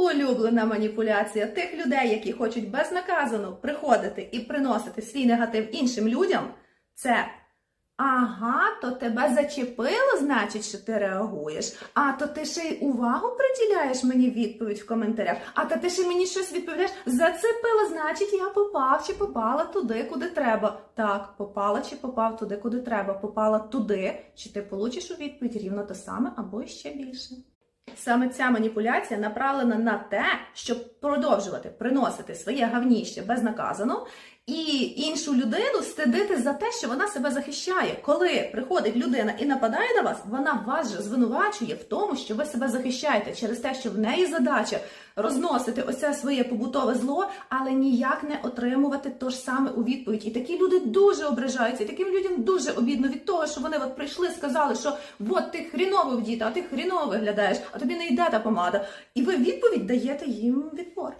Улюблена маніпуляція тих людей, які хочуть безнаказано приходити і приносити свій негатив іншим людям, це ага, то тебе зачепило, значить, що ти реагуєш. А то ти ще й увагу приділяєш мені відповідь в коментарях. А то ти ще мені щось відповідаєш. Зацепило, значить, я попав чи попала туди, куди треба. Так, попала чи попав туди, куди треба. Попала туди, чи ти получиш у відповідь рівно те саме або ще більше. Саме ця маніпуляція направлена на те, щоб продовжувати приносити своє гавніще безнаказано і іншу людину стидити за те, що вона себе захищає. Коли приходить людина і нападає на вас, вона вас же звинувачує в тому, що ви себе захищаєте через те, що в неї задача розносити оце своє побутове зло, але ніяк не отримувати то ж саме у відповідь. І такі люди дуже ображаються, і таким людям дуже обідно від того, що вони от прийшли, сказали, що от ти хріново вдіта, а ти хріново виглядаєш, а тобі не йде та помада. І ви відповідь даєте їм відпор.